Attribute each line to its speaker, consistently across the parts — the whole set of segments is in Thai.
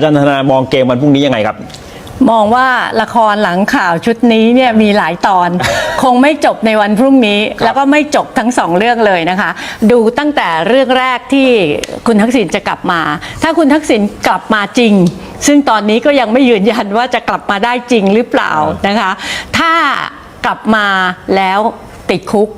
Speaker 1: อาจารย์ธนามองเกมวันพรุ่งนี้ยังไงครับ
Speaker 2: มองว่าละครหลังข่าวชุดนี้เนี่ยมีหลายตอน คงไม่จบในวันพรุ่งนี้ แล้วก็ไม่จบทั้งสองเรื่องเลยนะคะ ดูตั้งแต่เรื่องแรกที่คุณทักษิณจะกลับมา ถ้าคุณทักษิณกลับมาจริง ซึ่งตอนนี้ก็ยังไม่ยืนยันว่าจะกลับมาได้จริงหรือเปล่านะคะ ถ้ากลับมาแล้วติดคุก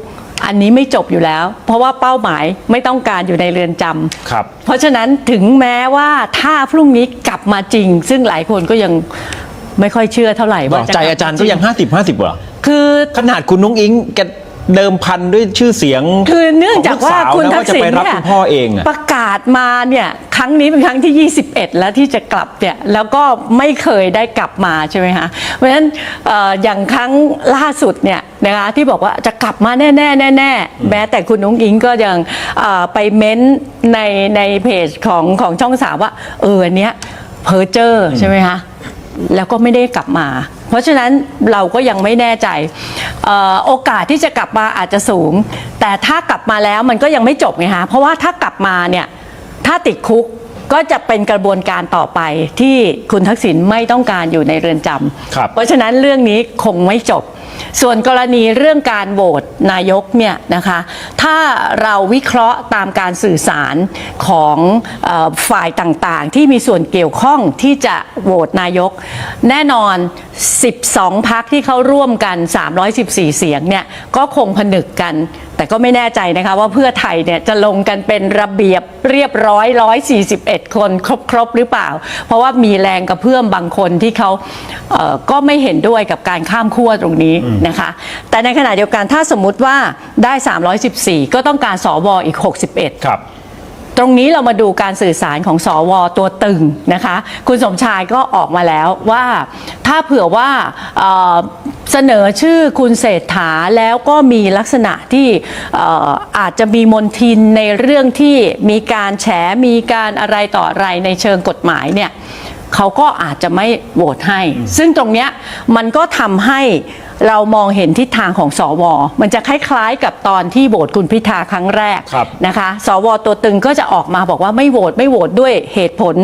Speaker 2: อันนี้ไม่จบอยู่แล้ว เพราะว่าเป้าหมายไม่ต้องการอยู่ในเรือนจำ
Speaker 1: ครับ
Speaker 2: เพราะฉะนั้นถึงแม้ว่าถ้าพรุ่งนี้กลับมาจริง ซึ่งหลายคนก็ยังไม่ค่อยเชื่อเท่าไหร่ว่าะ
Speaker 1: ใจอาจารย์ก็ยัง 50 50เหรอ
Speaker 2: คือ
Speaker 1: ขนาดคุณนุ้งอิงแก เดิมพันด้วยชื่อเสียง
Speaker 2: คือเนื่องจากว่า
Speaker 1: ของ
Speaker 2: คุณ
Speaker 1: ลูส
Speaker 2: ทักษิณ
Speaker 1: นะว่าจะไปรับ
Speaker 2: เนี่ย
Speaker 1: คุณพ่อเองอะ
Speaker 2: ประกาศมาเนี่ยครั้งนี้เป็นครั้งที่ 21 แล้วที่จะกลับเนี่ยแล้วก็ไม่เคยได้กลับมาใช่ไหมคะเพราะฉะนั้นเอ่ออย่างครั้งล่าสุดเนี่ยนะคะที่บอกว่าจะกลับมาแน่แน่แน่แน่ๆแม้แต่คุณนุ้งอิงก็ยังเอ่อไปเม้นต์ในในเพจของของช่องสามว่าเอออันเนี้ยเพอเจอร์ใช่ไหมคะแล้วก็ไม่ได้กลับมา เพราะฉะนั้นเราก็ยังไม่แน่ใจออโอกาสที่จะกลับมาอาจจะสูง แต่ถ้ากลับมาแล้วมันก็ยังไม่จบไงฮะเพราะว่าถ้ากลับมาเนี่ยถ้าติดคุก ก็จะเป็นกระบวนการต่อไปที่คุณทักษิณไม่ต้องการอยู่ในเรือนจำ
Speaker 1: ครับ
Speaker 2: เพราะฉะนั้นเรื่องนี้คงไม่จบ ส่วนกรณีเรื่องการโหวตนายกเนี่ยนะคะ ถ้าเราวิเคราะห์ตามการสื่อสารของเออฝ่ายต่างๆ ที่มีส่วนเกี่ยวข้องที่จะโหวตนายก แน่นอน 12พักที่เขาร่วมกัน 314 เสียงเนี่ยก็คงผนึกกัน แต่ก็ไม่แน่ใจนะคะว่าเพื่อไทยเนี่ยจะลงกันเป็นระเบียบเรียบร้อย 141 คนครบครบหรือเปล่า เพราะว่ามีแรงกระเพื่อมบางคนที่เขาเอ่อก็ไม่เห็นด้วยกับการข้ามขั้วตรงนี้นะคะ แต่ในขณะเดียวกันถ้าสมมุติว่าได้ 314 ก็ต้องการสวอีก 61
Speaker 1: ครับ
Speaker 2: ตรงนี้เรามาดูการสื่อสารของสอวตัวตึงนะคะ คุณสมชายก็ออกมาแล้วว่าถ้าเผื่อว่า เสนอชื่อคุณเศรษฐาแล้วก็มีลักษณะที่เอ่ออาจจะมีมนทินในเรื่องที่มีการแฉมีการอะไรต่ออะไรในเชิงกฎหมายเนี่ย เขาก็อาจจะไม่โหวตให้ ซึ่งตรงเนี้ยมันก็ทำให้เรามองเห็นทิศทางของสอวมันจะคล้ายๆ กับตอนที่โหวตคุณพิธาครั้งแรก
Speaker 1: ครับ
Speaker 2: นะคะ สวตัวตึงก็จะออกมาบอกว่าไม่โหวตไม่โหวตด้วยเหตุผล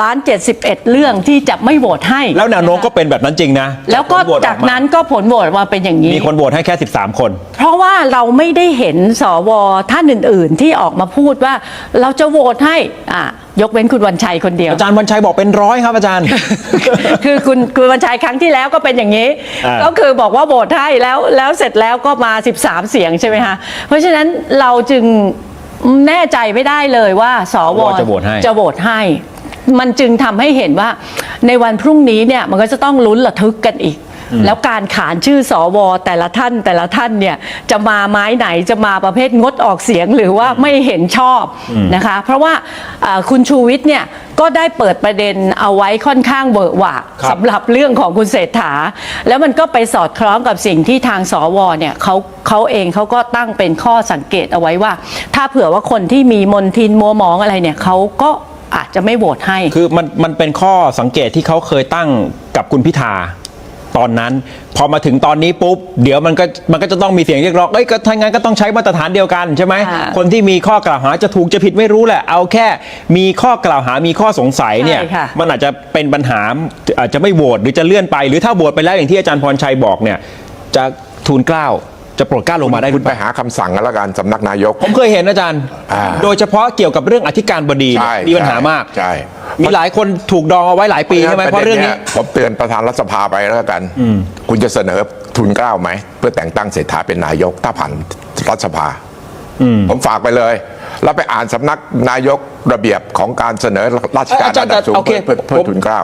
Speaker 2: ล้านเจ็ดสิบเอ็ดเรื่องที่จะไม่โหวตให้
Speaker 1: แล้วแนวโน้มก็เป็นแบบนั้นจริงนะ
Speaker 2: แล้วก็
Speaker 1: ผลโหวตออ
Speaker 2: จากนั้นก็ผลโหวตมาเป็นอย่างนี้
Speaker 1: มีคนโหวตให้แค่ 13 คน
Speaker 2: เพราะว่าเราไม่ได้เห็นสวท่านอื่น ๆ ที่ออกมาพูดว่าเราจะโหวตให้อะ ยกเว้นคุณวันชัยคนเดียว
Speaker 1: อาจารย์วันชัยบอกเป็นร้อยครับอาจารย์
Speaker 2: คือคุณคุณวันชัยครั้งที่แล้วก็เป็นอย่างนี้
Speaker 1: อ่า
Speaker 2: ก็คือบอกว่าโหวตให้แล้วแล้วเสร็จแล้วก็มา 13 เสียงใช่ไหมคะเพราะฉะนั้นเราจึงแน่ใจไม่ได้เลยว่าสว
Speaker 1: จะโหวตให้
Speaker 2: จะโหวตให้ มันจึงทำให้เห็นว่าในวันพรุ่งนี้เนี่ยมันก็จะต้องลุ้นระทึกกันอีก แล้วการขานชื่อสวแต่ละท่านแต่ละท่านเนี่ยจะมาไม้ไหนจะมาประเภทงดออกเสียงหรือว่าไม่เห็นชอบนะคะ เพราะว่าเอ่อคุณชูวิทย์เนี่ยก็ได้เปิดประเด็นเอาไว้ค่อนข้างเบอะหวะ
Speaker 1: ครับ
Speaker 2: สำหรับเรื่องของคุณเศรษฐา แล้วมันก็ไปสอดคล้องกับสิ่งที่ทางสวเนี่ยเขาเขาเองเขาก็ตั้งเป็นข้อสังเกตเอาไว้ว่า ถ้าเผื่อว่าคนที่มีมนทินมัวหมองอะไรเนี่ยเขาก็อาจจะไม่โหวตให้
Speaker 1: คือมันมันเป็นข้อสังเกตที่เขาเคยตั้งกับคุณพิธา ตอนนั้น พอมาถึงตอนนี้ปุ๊บ เดี๋ยวมันก็มันก็จะต้องมีเสียงเรียกร้องเอ้ยก็ถ้างั้นก็ต้องใช้มาตรฐานเดียวกันใช่ไหม
Speaker 2: ค่ะ
Speaker 1: คนที่มีข้อกล่าวหาจะถูกจะผิดไม่รู้แหละ เอาแค่มีข้อกล่าวหามีข้อสงสัยเนี่ย
Speaker 2: ใช่ค่ะ
Speaker 1: มันอาจจะเป็นปัญหาอาจจะไม่โหวตหรือจะเลื่อนไป หรือถ้าโหวตไปแล้วอย่างที่อาจารย์พรชัยบอกเนี่ย จะทูลเกล้าจะโปรดเกล้าลงมาได้ห
Speaker 3: คุ
Speaker 1: รื
Speaker 3: ณ
Speaker 1: อ
Speaker 3: ไป
Speaker 1: เปล่า
Speaker 3: หาคำสั่งกันแล้วกันสำนักนายก
Speaker 1: ผมเคยเห็นอาจารย์
Speaker 3: อ่า
Speaker 1: โดยเฉพาะเกี่ยวกับเรื่องอธิการบดีเนี่ย
Speaker 3: ใช่
Speaker 1: มีปัญหามาก
Speaker 3: ใช่
Speaker 1: มีหลายคนถูกดองเอาไว้หลายปีใช่ไหมเพราะเรื่องนี้
Speaker 3: ผมเตือนประธานรัฐสภาไปแล้วกัน คุณจะเสนอทุนเกล้าไหม เพื่อแต่งตั้งเศรษฐาเป็นนายกถ้าผ่านรัฐสภาผมฝากไปเลย แล้วไปอ่านสำนักนายกระเบียบของการเสนอราชการ
Speaker 1: อาจารย์
Speaker 3: ระดับสูง
Speaker 1: โอเค
Speaker 3: เพื่อเพื่อ
Speaker 1: ผม
Speaker 3: ทุนเกล้า